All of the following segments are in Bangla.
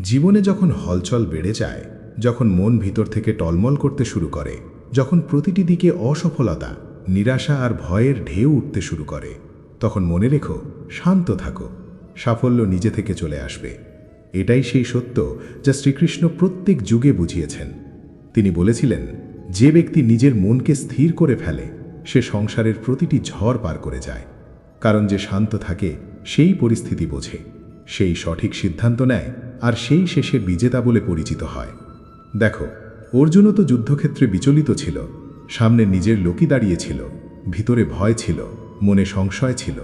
জীবনে যখন হলচল বেড়ে যায়, যখন মন ভিতর থেকে টলমল করতে শুরু করে, যখন প্রতিটি দিকে অসফলতা, নিরাশা আর ভয়ের ঢেউ উঠতে শুরু করে, তখন মনে রেখো, শান্ত থাকো, সাফল্য নিজে থেকে চলে আসবে। এটাই সেই সত্য যা শ্রীকৃষ্ণ প্রত্যেক যুগে বুঝিয়েছেন। তিনি বলেছিলেন, যে ব্যক্তি নিজের মনকে স্থির করে ফেলে, সে সংসারের প্রতিটি ঝড় পার করে যায়। কারণ যে শান্ত থাকে, সেই পরিস্থিতি বোঝে। সেই সঠিক সিদ্ধান্ত নেয় আর সেই শেষে বিজেতা বলে পরিচিত হয়। দেখো, অর্জুনও তো যুদ্ধক্ষেত্রে বিচলিত ছিল, সামনে নিজের লোকই দাঁড়িয়েছিল ভিতরে ভয় ছিল, মনে সংশয় ছিল।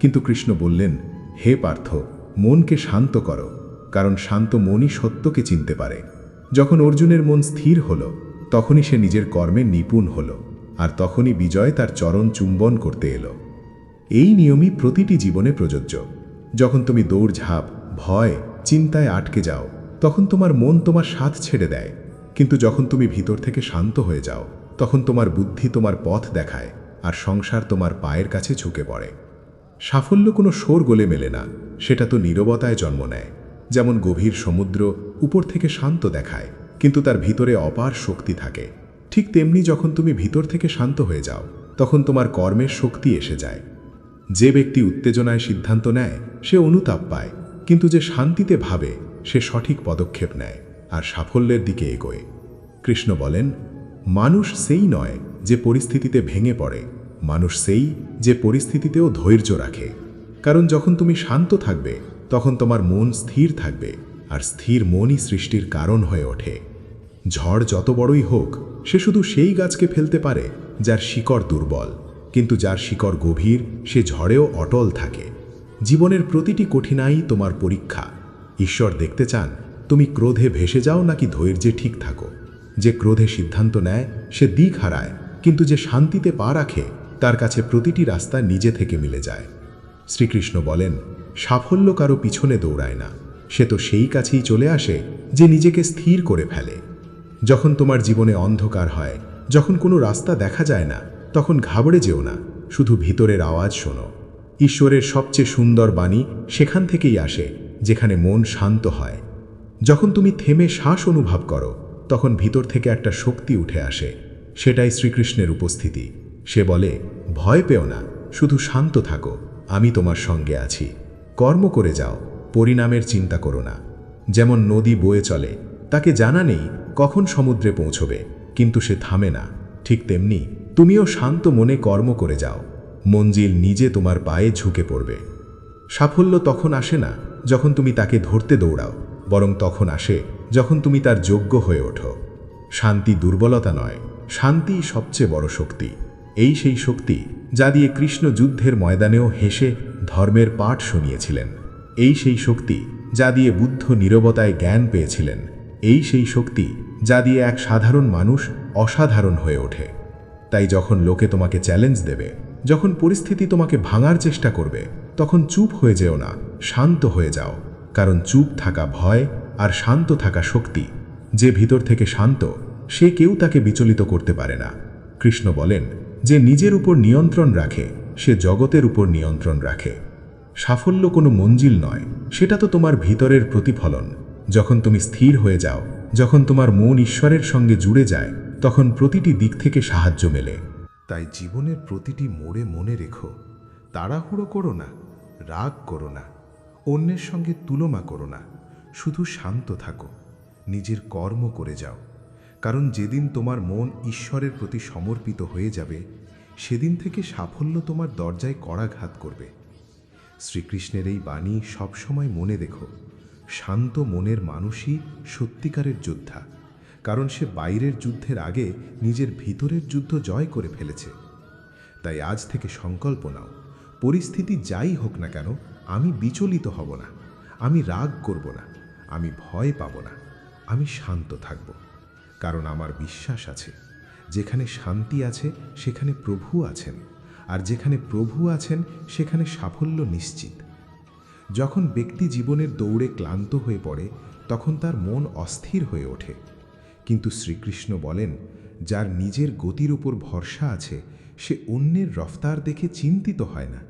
কিন্তু কৃষ্ণ বললেন, হে পার্থ, মনকে শান্ত করো, কারণ শান্ত মনই সত্যকে চিনতে পারে। যখন অর্জুনের মন স্থির হল, তখনই সে নিজের কর্মে নিপুণ হল, আর তখনই বিজয় তার চরণ চুম্বন করতে এলো। এই নিয়মই প্রতিটি জীবনে প্রযোজ্য। যখন তুমি দৌড়ঝাঁপ, ভয়, চিন্তায় আটকে যাও, তখন তোমার মন তোমার সাথ ছেড়ে দেয়। কিন্তু যখন তুমি ভিতর থেকে শান্ত হয়ে যাও, তখন তোমার বুদ্ধি তোমার পথ দেখায় আর সংসার তোমার পায়ের কাছে ঝুঁকে পড়ে। সাফল্য কোনো সোর গোলে মেলে না, সেটা তো নীরবতায় জন্ম নেয়। যেমন গভীর সমুদ্র উপর থেকে শান্ত দেখায়, কিন্তু তার ভিতরে অপার শক্তি থাকে। ঠিক তেমনি যখন তুমি ভিতর থেকে শান্ত হয়ে যাও, তখন তোমার কর্মের শক্তি এসে যায়। যে ব্যক্তি উত্তেজনায় সিদ্ধান্ত নেয়, সে অনুতাপ পায়, কিন্তু যে শান্তিতে ভাবে, সে সঠিক পদক্ষেপ নেয় আর সাফল্যের দিকে এগোয়। কৃষ্ণ বলেন, মানুষ সেই নয় যে পরিস্থিতিতে ভেঙে পড়ে, মানুষ সেই যে পরিস্থিতিতেও ধৈর্য রাখে। কারণ যখন তুমি শান্ত থাকবে, তখন তোমার মন স্থির থাকবে আর স্থির মনই সৃষ্টির কারণ হয়ে ওঠে। ঝড় যত বড়ই হোক, সে শুধু সেই গাছকে ফেলতে পারে যার শিকড় দুর্বল। কিন্তু যার শিকড় গভীর, সে ঝড়েও অটল থাকে। জীবনের প্রতিটি কঠিনাই তোমার পরীক্ষা। ঈশ্বর দেখতে চান, তুমি ক্রোধে ভেসে যাও নাকি ধৈর্যে ঠিক থাকো। যে ক্রোধে সিদ্ধান্ত নেয়, সে দিক হারায়, কিন্তু যে শান্তিতে পা রাখে, তার কাছে প্রতিটি রাস্তা নিজে থেকে মিলে যায়। শ্রীকৃষ্ণ বলেন, সাফল্য কারও পিছনে দৌড়ায় না। সে তো সেই কাছেই চলে আসে, যে নিজেকে স্থির করে ফেলে। যখন তোমার জীবনে অন্ধকার হয়, যখন কোনো রাস্তা দেখা যায় না তখন ঘাবড়ে যেও না, শুধু ভিতরের আওয়াজ শোনো। ঈশ্বরের সবচেয়ে সুন্দর বাণী সেখান থেকেই আসে, যেখানে মন শান্ত হয়। যখন তুমি থেমে শ্বাস অনুভব করো, তখন ভিতর থেকে একটা শক্তি উঠে আসে, সেটাই শ্রীকৃষ্ণের উপস্থিতি। সে বলে, ভয় পেও না, শুধু শান্ত থাকো, আমি তোমার সঙ্গে আছি। কর্ম করে যাও, পরিণামের চিন্তা করো না। যেমন নদী বয়ে চলে, তাকে জানা নেই কখন সমুদ্রে পৌঁছবে, কিন্তু সে থামে না, ঠিক তেমনি তুমিও শান্ত মনে কর্ম করে যাও। মঞ্জিল নিজে তোমার পায়ে ঝুঁকে পড়বে। সাফল্য তখন আসে না যখন তুমি তাকে ধরতে দৌড়াও, বরং তখন আসে যখন তুমি তার যোগ্য হয়ে ওঠো। শান্তি দুর্বলতা নয় শান্তি সবচেয়ে বড় শক্তি। এই সেই শক্তি যা দিয়ে কৃষ্ণ যুদ্ধের ময়দানেও হেসে ধর্মের পাঠ শুনিয়েছিলেন। এই সেই শক্তি যা দিয়ে বুদ্ধ নীরবতায় জ্ঞান পেয়েছিলেন। এই সেই শক্তি যা দিয়ে এক সাধারণ মানুষ অসাধারণ হয়ে ওঠে। তাই যখন লোকে তোমাকে চ্যালেঞ্জ দেবে, যখন পরিস্থিতি তোমাকে ভাঙার চেষ্টা করবে, তখন চুপ হয়ে যেও না, শান্ত হয়ে যাও। কারণ চুপ থাকা ভয় আর শান্ত থাকা শক্তি, যে ভিতর থেকে শান্ত, সে কেউ তাকে বিচলিত করতে পারে না। কৃষ্ণ বলেন, যে নিজের উপর নিয়ন্ত্রণ রাখে, সে জগতের উপর নিয়ন্ত্রণ রাখে। সাফল্য কোনো মঞ্জিল নয়, সেটা তো তোমার ভিতরের প্রতিফলন। যখন তুমি স্থির হয়ে যাও, যখন তোমার মন ঈশ্বরের সঙ্গে জুড়ে যায় তখন প্রতিটি দিক থেকে সাহায্য মেলে। তাই জীবনের প্রতিটি মোড়ে মনে রেখো, তাড়াহুড়ো করো না, রাগ করো না, অন্যের সঙ্গে তুলনা করো না, শুধু শান্ত থাকো, নিজের কর্ম করে যাও। কারণ যেদিন তোমার মন ঈশ্বরের প্রতি সমর্পিত হয়ে যাবে, সেদিন থেকে সাফল্য তোমার দরজায় কড়াঘাত করবে। শ্রীকৃষ্ণের এই বাণী সবসময় মনে দেখো শান্ত মনের মানুষই সত্যিকারের যোদ্ধা। কারণ সে বাইরের যুদ্ধের আগে নিজের ভিতরের যুদ্ধ জয় করে ফেলেছে। তাই আজ থেকে সংকল্প নাও, পরিস্থিতি যাই হোক না কেন, আমি বিচলিত হব না, আমি রাগ করব না, আমি ভয় পাব না, আমি শান্ত থাকব। কারণ আমার বিশ্বাস আছে, যেখানে শান্তি আছে, সেখানে প্রভু আছেন, আর যেখানে প্রভু আছেন, সেখানে সাফল্য নিশ্চিত। যখন ব্যক্তি জীবনের দৌড়ে ক্লান্ত হয়ে পড়ে, তখন তার মন অস্থির হয়ে ওঠে। কিন্তু শ্রীকৃষ্ণ বলেন, যার নিজের গতির উপর ভরসা আছে, সে অন্যের রফতার দেখে চিন্তিত হয় না।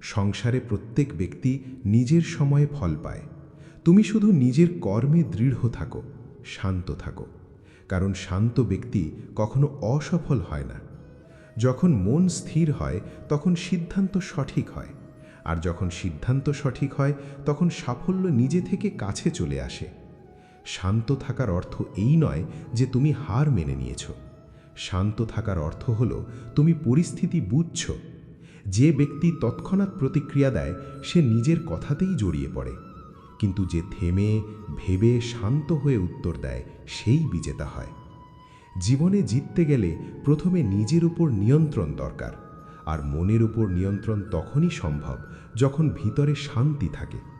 সংসারে প্রত্যেক ব্যক্তি নিজের সময়ে ফল পায়। তুমি শুধু নিজের কর্মে দৃঢ় থাকো, শান্ত থাকো, কারণ শান্ত ব্যক্তি কখনো অসফল হয় না। যখন মন স্থির হয়, তখন সিদ্ধান্ত সঠিক হয়, আর যখন সিদ্ধান্ত সঠিক হয়, তখন সাফল্য নিজে থেকে কাছে চলে আসে। শান্ত থাকার অর্থ এই নয় যে তুমি হার মেনে নিয়েছ। শান্ত থাকার অর্থ হল, তুমি পরিস্থিতি বুঝছ। যে ব্যক্তি তৎক্ষণাৎ প্রতিক্রিয়া দেয়, সে নিজের কথাতেই জড়িয়ে পড়ে। কিন্তু যে থেমে, ভেবে শান্ত হয়ে উত্তর দেয়, সেই বিজেতা হয়। জীবনে জিততে গেলে প্রথমে নিজের উপর নিয়ন্ত্রণ দরকার। আর মনের উপর নিয়ন্ত্রণ তখনই সম্ভব, যখন ভিতরে শান্তি থাকে।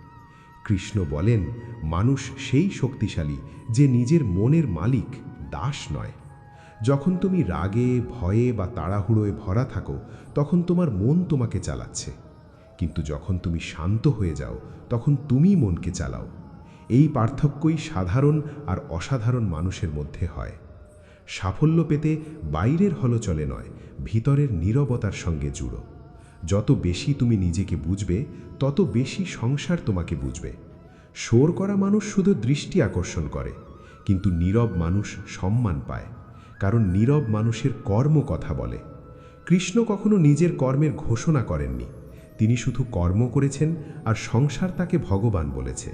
কৃষ্ণ বলেন, মানুষ সেই শক্তিশালী যে নিজের মনের মালিক, দাস নয়। যখন তুমি রাগে, ভয়ে বা তাড়াহুড়োয় ভরা থাকো, তখন তোমার মন তোমাকে চালাচ্ছে। কিন্তু যখন তুমি শান্ত হয়ে যাও, তখন তুমি মনকে চালাও। এই পার্থক্যই সাধারণ আর অসাধারণ মানুষের মধ্যে হয়। সাফল্য পেতে বাইরের হলচলে নয়, ভিতরের নীরবতার সঙ্গে জুড়ো। যত বেশি তুমি নিজেকে বুঝবে তত বেশি সংসার তোমাকে বুঝবে। শোর করা মানুষ শুধু দৃষ্টি আকর্ষণ করে, কিন্তু নীরব মানুষ সম্মান পায়, কারণ নীরব মানুষের কর্ম কথা বলে। কৃষ্ণ কখনো নিজের কর্মের ঘোষণা করেননি, তিনি শুধু কর্ম করেছেন আর সংসার তাকে ভগবান বলেছে।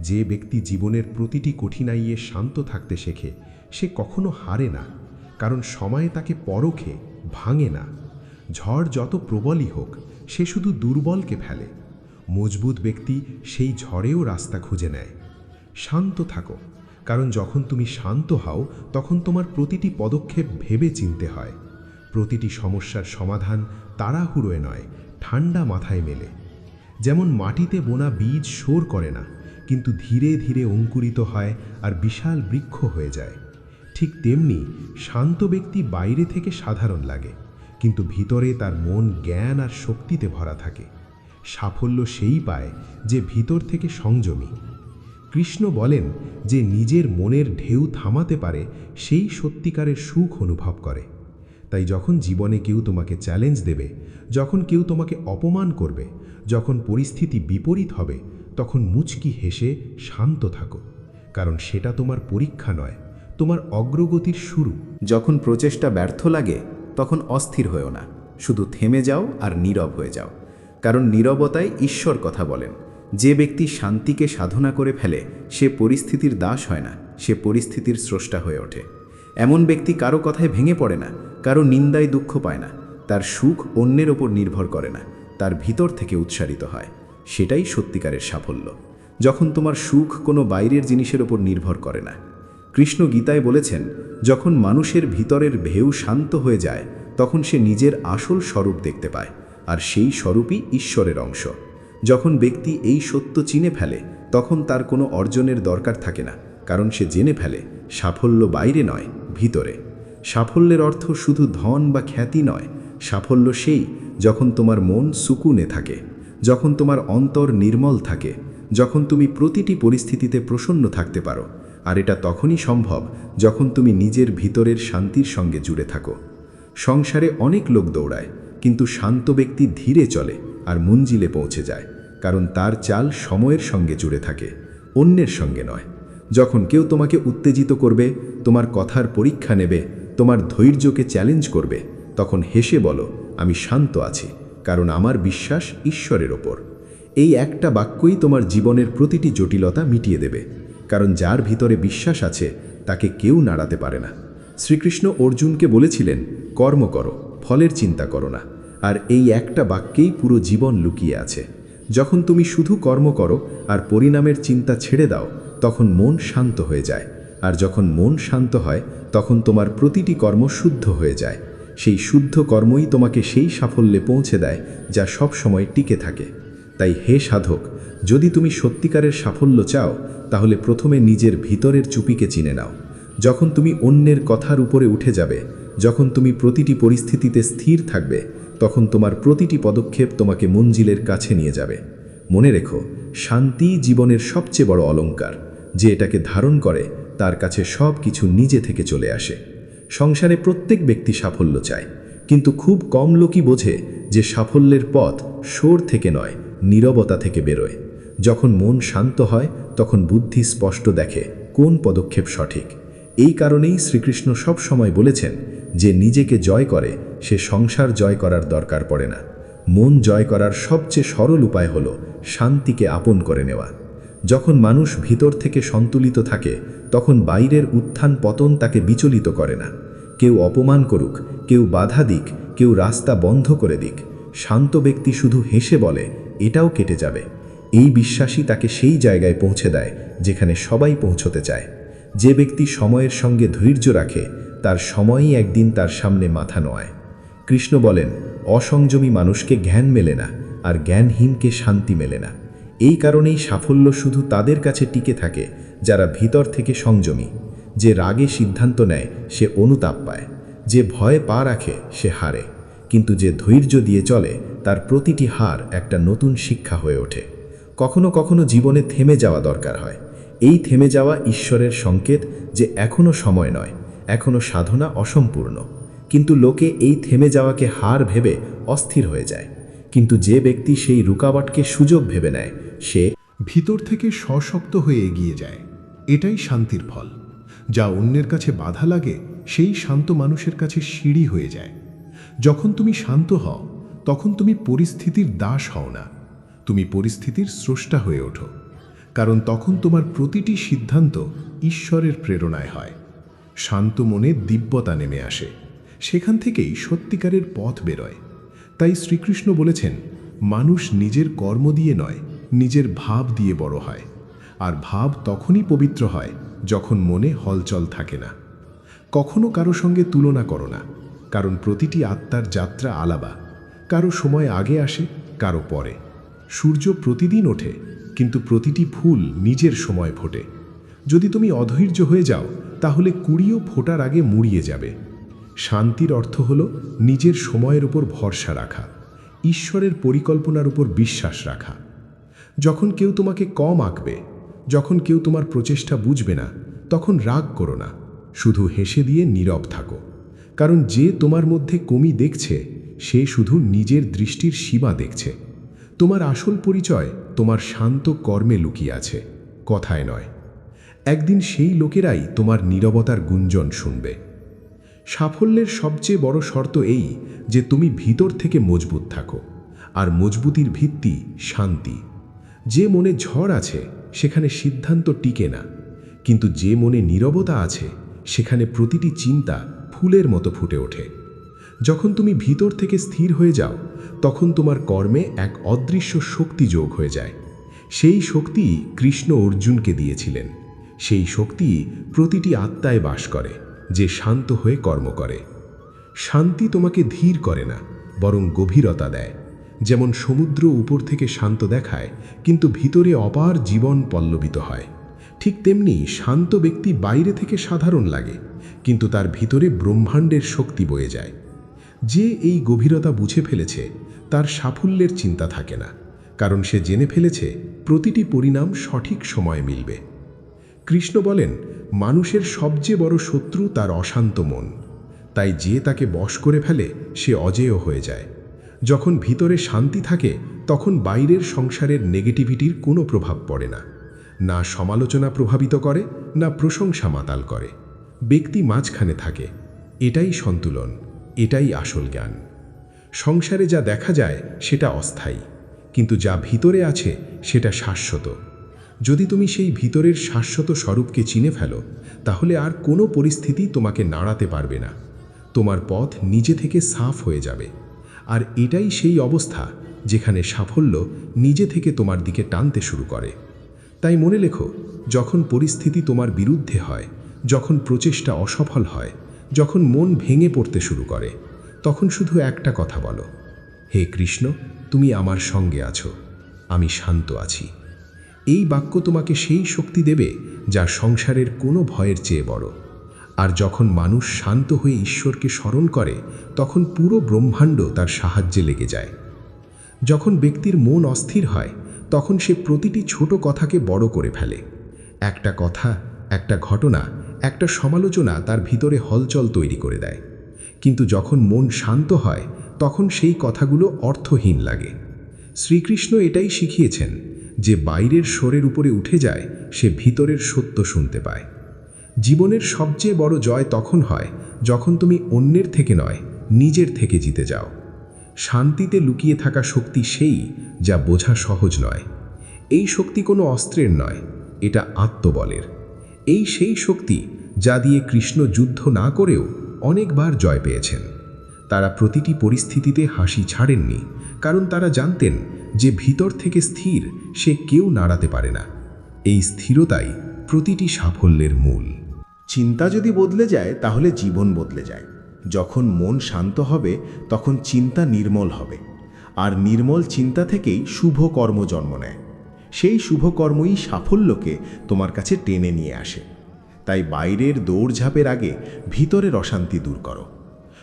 যে ব্যক্তি জীবনের প্রতিটি কঠিনাইয়ে শান্ত থাকতে শেখে, সে কখনো হারে না, কারণ সময় তাকে পরখে, ভাঙে না। ঝড় যত প্রবলই হোক, সে শুধু দুর্বলকে ফেলে। মজবুত ব্যক্তি সেই ঝড়েও রাস্তা খুঁজে নেয়। শান্ত থাকো, কারণ যখন তুমি শান্ত হও, তখন তোমার প্রতিটি পদক্ষেপ ভেবে চিনতে হয়। প্রতিটি সমস্যার সমাধান তাড়াহুড়োয় নয়, ঠান্ডা মাথায় মেলে। যেমন মাটিতে বোনা বীজ শোর করে না, কিন্তু ধীরে ধীরে অঙ্কুরিত হয় আর বিশাল বৃক্ষ হয়ে যায়। ঠিক তেমনি শান্ত ব্যক্তি বাইরে থেকে সাধারণ লাগে। কিন্তু ভিতরে তার মন জ্ঞান আর শক্তিতে ভরা থাকে। সাফল্য সেই পায় যে ভিতর থেকে সংযমী। কৃষ্ণ বলেন যে নিজের মনের ঢেউ থামাতে পারে, সেই সত্যিকারের সুখ অনুভব করে। তাই যখন জীবনে কেউ তোমাকে চ্যালেঞ্জ দেবে, যখন কেউ তোমাকে অপমান করবে, যখন পরিস্থিতি বিপরীত হবে, তখন মুচকি হেসে শান্ত থাকো। কারণ সেটা তোমার পরীক্ষা নয়, তোমার অগ্রগতির শুরু। যখন প্রচেষ্টা ব্যর্থ লাগে তখন অস্থির হয়েও না। শুধু থেমে যাও আর নীরব হয়ে যাও। কারণ নীরবতায় ঈশ্বর কথা বলেন। যে ব্যক্তি শান্তিকে সাধনা করে ফেলে, সে পরিস্থিতির দাস হয় না, সে পরিস্থিতির স্রষ্টা হয়ে ওঠে। এমন ব্যক্তি কারও কথায় ভেঙে পড়ে না, কারও নিন্দায় দুঃখ পায় না, তার সুখ অন্যের ওপর নির্ভর করে না, তার ভিতর থেকে উৎসারিত হয়। সেটাই সত্যিকারের সাফল্য। যখন তোমার সুখ কোনো বাইরের জিনিসের ওপর নির্ভর করে না কৃষ্ণ গীতায় বলেছেন, যখন মানুষের ভিতরের ভেউ শান্ত হয়ে যায়, তখন সে নিজের আসল স্বরূপ দেখতে পায়, আর সেই স্বরূপই ঈশ্বরের অংশ। যখন ব্যক্তি এই সত্য চিনে ফেলে, তখন তার কোনো অর্জনের দরকার থাকে না, কারণ সে জেনে ফেলে, সাফল্য বাইরে নয়, ভিতরে। সাফল্যের অর্থ শুধু ধন বা খ্যাতি নয়, সাফল্য সেই, যখন তোমার মন সুকুনে থাকে, যখন তোমার অন্তর নির্মল থাকে, যখন তুমি প্রতিটি পরিস্থিতিতে প্রসন্ন থাকতে পারো। আর এটা তখনই সম্ভব যখন তুমি নিজের ভিতরের শান্তির সঙ্গে জুড়ে থাকো। সংসারে অনেক লোক দৌড়ায়, কিন্তু শান্ত ব্যক্তি ধীরে চলে আর মঞ্জিলে পৌঁছে যায়, কারণ তার চাল সময়ের সঙ্গে জুড়ে থাকে, অন্যের সঙ্গে নয়। যখন কেউ তোমাকে উত্তেজিত করবে, তোমার কথার পরীক্ষা নেবে, তোমার ধৈর্যকে চ্যালেঞ্জ করবে, তখন হেসে বলো, আমি শান্ত আছি, কারণ আমার বিশ্বাস ঈশ্বরের ওপর। এই একটা বাক্যই তোমার জীবনের প্রতিটি জটিলতা মিটিয়ে দেবে। কারণ যার ভিতরে বিশ্বাস আছে, তাকে কেউ নাড়াতে পারে না। শ্রীকৃষ্ণ অর্জুনকে বলেছিলেন, কর্ম করো, ফলের চিন্তা করো না। আর এই একটা বাক্যেই পুরো জীবন লুকিয়ে আছে। যখন তুমি শুধু কর্ম করো আর পরিণামের চিন্তা ছেড়ে দাও, তখন মন শান্ত হয়ে যায়। আর যখন মন শান্ত হয়, তখন তোমার প্রতিটি কর্ম শুদ্ধ হয়ে যায়। সেই শুদ্ধ কর্মই তোমাকে সেই সাফল্যে পৌঁছে দেয়, যা সব সময় টিকে থাকে। তাই হে সাধক, যদি তুমি সত্যিকারের সাফল্য চাও, তাহলে প্রথমে নিজের ভিতরের চুপিকে চিনে নাও। যখন তুমি অন্যের কথার উপরে উঠে যাবে, যখন তুমি প্রতিটি পরিস্থিতিতে স্থির থাকবে, তখন তোমার প্রতিটি পদক্ষেপ তোমাকে মঞ্জিলের কাছে নিয়ে যাবে। মনে রেখো, শান্তি জীবনের সবচেয়ে বড় অলঙ্কার যে এটাকে ধারণ করে, তার কাছে সব কিছু নিজে থেকে চলে আসে। সংসারে প্রত্যেক ব্যক্তি সাফল্য চায়। কিন্তু খুব কম লোকই বোঝে যে সাফল্যের পথ শোর থেকে নয় নীরবতা থেকে বেরোয়। যখন মন শান্ত হয়, তখন বুদ্ধি স্পষ্ট দেখে কোন পদক্ষেপ সঠিক। এই কারণেই শ্রীকৃষ্ণ সব সময় বলেছেন যে, নিজেকে জয় করে, সে সংসার জয় করার দরকার পড়ে না। মন জয় করার সবচেয়ে সরল উপায় হল শান্তিকে আপন করে নেওয়া। যখন মানুষ ভিতর থেকে সন্তুলিত থাকে, তখন বাইরের উত্থান পতন তাকে বিচলিত করে না। কেউ অপমান করুক, কেউ বাধা দিক, কেউ রাস্তা বন্ধ করে দিক। শান্ত ব্যক্তি শুধু হেসে বলে এটাও কেটে যাবে। এই বিশ্বাসই তাকে সেই জায়গায় পৌঁছে দেয় যেখানে সবাই পৌঁছতে চায়। যে ব্যক্তি সময়ের সঙ্গে ধৈর্য রাখে, তার সময়ই একদিন তার সামনে মাথা নোয়ায়। কৃষ্ণ বলেন, অসংযমী মানুষকে জ্ঞান মেলে না, আর জ্ঞানহীনকে শান্তি মেলে না। এই কারণেই সাফল্য শুধু তাদের কাছে টিকে থাকে, যারা ভিতর থেকে সংযমী। যে রাগে সিদ্ধান্ত নেয়, সে অনুতাপ পায়। যে ভয় পা রাখে, সে হারে। কিন্তু যে ধৈর্য দিয়ে চলে তার প্রতিটি হার একটা নতুন শিক্ষা হয়ে ওঠে। কখনো কখনো জীবনে থেমে যাওয়া দরকার হয়। এই থেমে যাওয়া ঈশ্বরের সংকেত যে এখনও সময় নয় এখনও সাধনা অসম্পূর্ণ। কিন্তু লোকে এই থেমে যাওয়াকে হার ভেবে অস্থির হয়ে যায়। কিন্তু যে ব্যক্তি সেই রুকাবটকে সুযোগ ভেবে নেয়, সে ভিতর থেকে সশক্ত হয়ে এগিয়ে যায়। এটাই শান্তির ফল। যা অন্যের কাছে বাধা লাগে, সেই শান্ত মানুষের কাছে সিঁড়ি হয়ে যায়। যখন তুমি শান্ত হও তখন তুমি পরিস্থিতির দাস হও না। তুমি পরিস্থিতির স্রষ্টা হয়ে ওঠো। কারণ তখন তোমার প্রতিটি সিদ্ধান্ত ঈশ্বরের প্রেরণায় হয়। শান্ত মনে দিব্যতা নেমে আসে। সেখান থেকেই সত্যিকারের পথ বেরোয়। তাই শ্রীকৃষ্ণ বলেছেন, মানুষ নিজের কর্ম দিয়ে নয়, নিজের ভাব দিয়ে বড় হয়। আর ভাব তখনই পবিত্র হয় যখন মনে হলচল থাকে না। কখনো কারও সঙ্গে তুলনা করো না, কারণ প্রতিটি আত্মার যাত্রা আলাবা কারও সময় আগে আসে, কারও পরে। সূর্য প্রতিদিন ওঠে, কিন্তু প্রতিটি ফুল নিজের সময় ফোটে। যদি তুমি অধৈর্য হয়ে যাও, তাহলে কুড়িও ফোটার আগে মুড়িয়ে যাবে। শান্তির অর্থ হল নিজের সময়ের উপর ভরসা রাখা, ঈশ্বরের পরিকল্পনার উপর বিশ্বাস রাখা। যখন কেউ তোমাকে কম আঁকবে, যখন কেউ তোমার প্রচেষ্টা বুঝবে না, তখন রাগ করো না, শুধু হেসে দিয়ে নীরব থাকো। কারণ যে তোমার মধ্যে কমি দেখছে সে শুধু নিজের দৃষ্টির সীমা দেখছে। তোমার আসল পরিচয় তোমার শান্ত কর্মে লুকিয়ে আছে, কথায় নয়। একদিন সেই লোকেরাই তোমার নীরবতার গুঞ্জন শুনবে। সাফল্যের সবচেয়ে বড় শর্ত এই যে তুমি ভিতর থেকে মজবুত থাকো, আর মজবুতির ভিত্তি শান্তি। যে মনে ঝড় আছে, সেখানে সিদ্ধান্ত টিকে না। কিন্তু যে মনে নীরবতা আছে, সেখানে প্রতিটি চিন্তা ফুলের মতো ফুটে ওঠে। যখন তুমি ভিতর থেকে স্থির হয়ে যাও, তখন তোমার কর্মে এক অদৃশ্য শক্তি যোগ হয়ে যায়। সেই শক্তি কৃষ্ণ অর্জুনকে দিয়েছিলেন। সেই শক্তি প্রতিটি আত্মায় বাস করে, যে শান্ত হয়ে কর্ম করে। শান্তি তোমাকে ধীর করে না, বরং গভীরতা দেয়। যেমন সমুদ্র উপর থেকে শান্ত দেখায়, কিন্তু ভিতরে অপার জীবন পল্লবিত হয়। ঠিক তেমনি শান্ত ব্যক্তি বাইরে থেকে সাধারণ লাগে, কিন্তু তার ভিতরে ব্রহ্মাণ্ডের শক্তি বয়ে যায়। যে এই গভীরতা বুঝে ফেলেছে, তার সাফল্যের চিন্তা থাকে না, কারণ সে জেনে ফেলেছে প্রতিটি পরিণাম সঠিক সময়ে মিলবে। কৃষ্ণ বলেন, মানুষের সবচেয়ে বড় শত্রু তার অশান্ত মন। তাই যে তাকে বশ করে ফেলে, সে অজেয় হয়ে যায়। যখন ভিতরে শান্তি থাকে, তখন বাইরের সংসারের নেগেটিভিটির কোনো প্রভাব পড়ে না। না সমালোচনা প্রভাবিত করে, না প্রশংসা মাতাল করে। ব্যক্তি মাঝখানে থাকে, এটাই সন্তুলন। এটাই আসল জ্ঞান। সংসারে যা দেখা যায় সেটা অস্থায়ী, কিন্তু যা ভিতরে আছে সেটা শাশ্বত। যদি তুমি সেই ভিতরের শাশ্বত স্বরূপকে চিনে ফেলো, তাহলে আর কোনো পরিস্থিতি তোমাকে নাড়াতে পারবে না। তোমার পথ নিজে থেকে সাফ হয়ে যাবে। আর এটাই সেই অবস্থা যেখানে সাফল্য নিজে থেকে তোমার দিকে টানতে শুরু করে। তাই মনে লেখো, যখন পরিস্থিতি তোমার বিরুদ্ধে হয়, যখন প্রচেষ্টা অসফল হয় যখন মন ভেঙে পড়তে শুরু করে, তখন শুধু একটা কথা বলো। হে কৃষ্ণ, তুমি আমার সঙ্গে আছো, আমি শান্ত আছি। এই বাক্য তোমাকে সেই শক্তি দেবে যা সংসারের কোনো ভয়ের চেয়ে বড়। আর যখন মানুষ শান্ত হয়ে ঈশ্বরকে স্মরণ করে, তখন পুরো ব্রহ্মাণ্ড তার সাহায্যে লেগে যায়। যখন ব্যক্তির মন অস্থির হয়, তখন সে প্রতিটি ছোট কথাকে বড় করে ফেলে। একটা কথা, একটা ঘটনা একটা সমালোচনা তার ভিতরে হলচল তৈরি করে দেয়। কিন্তু যখন মন শান্ত হয়, তখন সেই কথাগুলো অর্থহীন লাগে। শ্রীকৃষ্ণ এটাই শিখিয়েছেন যে বাইরের স্বরের উপরে উঠে যায়, সে ভিতরের সত্য শুনতে পায়। জীবনের সবচেয়ে বড় জয় তখন হয়, যখন তুমি অন্যের থেকে নয়, নিজের থেকে জিতে যাও। শান্তিতে লুকিয়ে থাকা শক্তি সেই যা বোঝা সহজ নয়। এই শক্তি কোনো অস্ত্রের নয়, এটা আত্মবলের। এই সেই শক্তি যা দিয়ে কৃষ্ণ যুদ্ধ না করেও অনেকবার জয় পেয়েছেন। তারা প্রতিটি পরিস্থিতিতে হাসি ছাড়েননি, কারণ তারা জানতেন যে ভিতর থেকে স্থির সে কেউ নাড়াতে পারে না। এই স্থিরতাই প্রতিটি সাফল্যের মূল। চিন্তা যদি বদলে যায়, তাহলে জীবন বদলে যায়। যখন মন শান্ত হবে, তখন চিন্তা নির্মল হবে। আর নির্মল চিন্তা থেকেই শুভ কর্ম জন্ম নেয়। সেই শুভকর্মই সাফল্যকে তোমার কাছে টেনে নিয়ে আসে। তাই বাইরের দৌড়ঝাঁপের আগে ভিতরের অশান্তি দূর করো।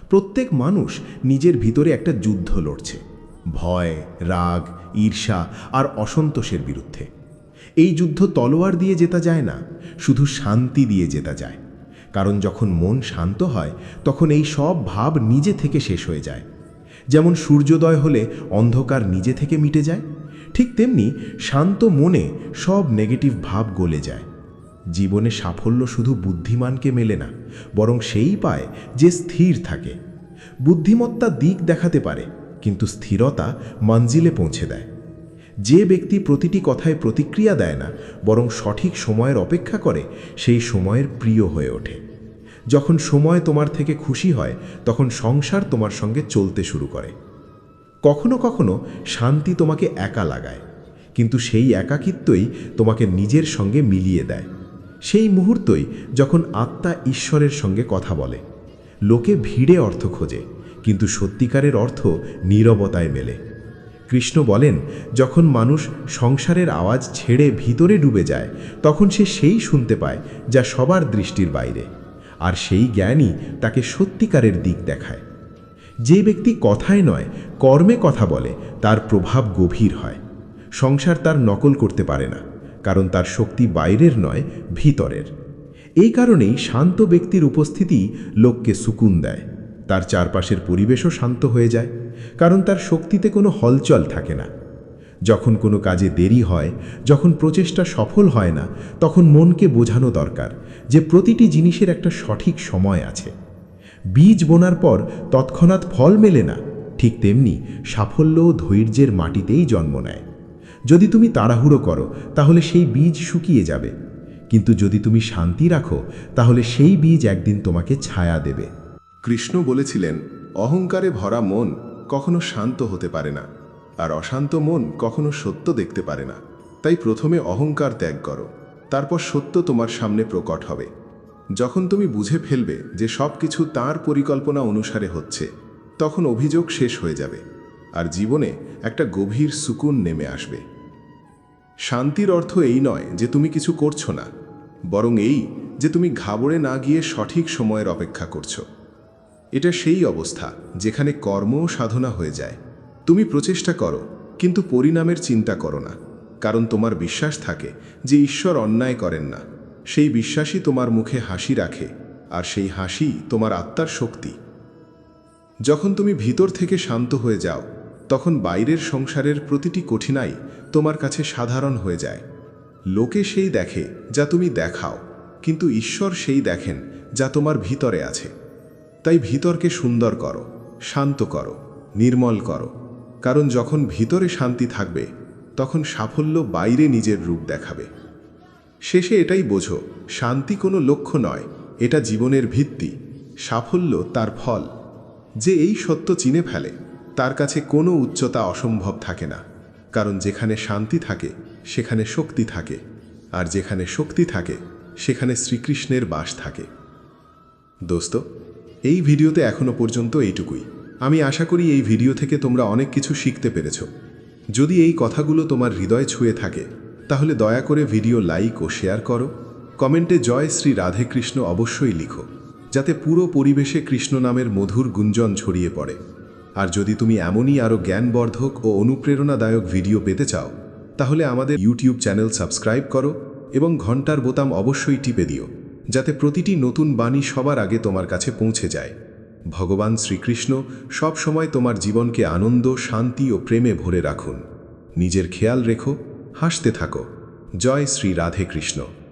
প্রত্যেক মানুষ নিজের ভিতরে একটা যুদ্ধ লড়ছে। ভয়, রাগ, ঈর্ষা আর অসন্তোষের বিরুদ্ধে। এই যুদ্ধ তলোয়ার দিয়ে জেতা যায় না, শুধু শান্তি দিয়ে জেতা যায়। কারণ যখন মন শান্ত হয়, তখন এই সব ভাব নিজে থেকে শেষ হয়ে যায়। যেমন সূর্যোদয় হলে অন্ধকার নিজে থেকে মিটে যায় ঠিক তেমনি শান্ত মনে সব নেগেটিভ ভাব গলে যায়। জীবনে সাফল্য শুধু বুদ্ধিমানকে মেলে না, বরং সেই পায় যে স্থির থাকে। বুদ্ধিমত্তা দিক দেখাতে পারে, কিন্তু স্থিরতা মঞ্জিলে পৌঁছে দেয়। যে ব্যক্তি প্রতিটি কথায় প্রতিক্রিয়া দেয় না, বরং সঠিক সময়ের অপেক্ষা করে, সেই সময়ের প্রিয় হয়ে ওঠে। যখন সময় তোমার থেকে খুশি হয়, তখন সংসার তোমার সঙ্গে চলতে শুরু করে। কখনো কখনো শান্তি তোমাকে একা লাগায়, কিন্তু সেই একাকিত্বই তোমাকে নিজের সঙ্গে মিলিয়ে দেয়। সেই মুহূর্তই যখন আত্মা ঈশ্বরের সঙ্গে কথা বলে। লোকে ভিড়ে অর্থ খোঁজে, কিন্তু সত্যিকারের অর্থ নীরবতায় মেলে। কৃষ্ণ বলেন, যখন মানুষ সংসারের আওয়াজ ছেড়ে ভিতরে ডুবে যায়, তখন সে সেই শুনতে পায় যা সবার দৃষ্টির বাইরে, আর সেই জ্ঞানই তাকে সত্যিকারের দিক দেখায়। যে ব্যক্তি কথায় নয়, কর্মে কথা বলে, তার প্রভাব গভীর হয়। সংসার তার নকল করতে পারে না, কারণ তার শক্তি বাইরের নয়, ভিতরের। এই কারণেই শান্ত ব্যক্তির উপস্থিতি লোককে সুকুন দেয়। তার চারপাশের পরিবেশও শান্ত হয়ে যায়, কারণ তার শক্তিতে কোনো হলচল থাকে না। যখন কোনো কাজে দেরি হয়, যখন প্রচেষ্টা সফল হয় না, তখন মনকে বোঝানো দরকার যে প্রতিটি জিনিসের একটা সঠিক সময় আছে। বীজ বোনার পর তৎক্ষণাৎ ফল মেলে না। ঠিক তেমনি সাফল্য ধৈর্যের মাটিতেই জন্ম নেয়। যদি তুমি তাড়াহুড়ো করো, তাহলে সেই বীজ শুকিয়ে যাবে। কিন্তু যদি তুমি শান্তি রাখো, তাহলে সেই বীজ একদিন তোমাকে ছায়া দেবে। কৃষ্ণ বলেছিলেন, অহংকারে ভরা মন কখনো শান্ত হতে পারে না, আর অশান্ত মন কখনো সত্য দেখতে পারে না। তাই প্রথমে অহংকার ত্যাগ করো, তারপর সত্য তোমার সামনে প্রকট হবে। যখন তুমি বুঝে ফেলবে যে সব কিছু তাঁর পরিকল্পনা অনুসারে হচ্ছে, তখন অভিযোগ শেষ হয়ে যাবে আর জীবনে একটা গভীর সুকুন নেমে আসবে। শান্তির অর্থ এই নয় যে তুমি কিছু করছ না, বরং এই যে তুমি ঘাবড়ে না গিয়ে সঠিক সময়ের অপেক্ষা করছ। এটা সেই অবস্থা যেখানে কর্ম সাধনা হয়ে যায়। তুমি প্রচেষ্টা করো, কিন্তু পরিণামের চিন্তা করো না, কারণ তোমার বিশ্বাস থাকে যে ঈশ্বর অন্যায় করেন না। সেই বিশ্বাসই তোমার মুখে হাসি রাখে, আর সেই হাসি তোমার আত্মার শক্তি। যখন তুমি ভিতর থেকে শান্ত হয়ে যাও, তখন বাইরের সংসারের প্রতিটি কঠিনাই তোমার কাছে সাধারণ হয়ে যায়। লোকে সেই দেখে যা তুমি দেখাও, কিন্তু ঈশ্বর সেই দেখেন যা তোমার ভিতরে আছে। তাই ভিতরকে সুন্দর করো, শান্ত করো, নির্মল করো, কারণ যখন ভিতরে শান্তি থাকবে, তখন সাফল্য বাইরে নিজের রূপ দেখাবে। শেষে এটাই বোঝো, শান্তি কোনো লক্ষ্য নয়, এটা জীবনের ভিত্তি, সাফল্য তার ফল। যে এই সত্য চিনে ফেলে, তার কাছে কোনো উচ্চতা অসম্ভব থাকে না, কারণ যেখানে শান্তি থাকে, সেখানে শক্তি থাকে, আর যেখানে শক্তি থাকে, সেখানে শ্রীকৃষ্ণের বাস থাকে। দোস্ত, এই ভিডিওতে এখনও পর্যন্ত এইটুকুই। আমি আশা করি এই ভিডিও থেকে তোমরা অনেক কিছু শিখতে পেরেছ। যদি এই কথাগুলো তোমার হৃদয় ছুঁয়ে থাকে তাহলে দয়া করে ভিডিও লাইক ও শেয়ার করো। কমেন্টে জয় শ্রী রাধে কৃষ্ণ অবশ্যই লিখো, যাতে পুরো পরিবেশে কৃষ্ণ নামের মধুর গুঞ্জন ছড়িয়ে পড়ে। আর যদি তুমি এমনই আরও জ্ঞানবর্ধক ও অনুপ্রেরণাদায়ক ভিডিও পেতে চাও, তাহলে আমাদের ইউটিউব চ্যানেল সাবস্ক্রাইব করো এবং ঘণ্টার বোতাম অবশ্যই টিপে দিও, যাতে প্রতিটি নতুন বাণী সবার আগে তোমার কাছে পৌঁছে যায়। ভগবান শ্রীকৃষ্ণ সব সময় তোমার জীবনকে আনন্দ, শান্তি ও প্রেমে ভরে রাখুন। নিজের খেয়াল রেখো হাসতে থাকো। জয় শ্রী রাধে কৃষ্ণ।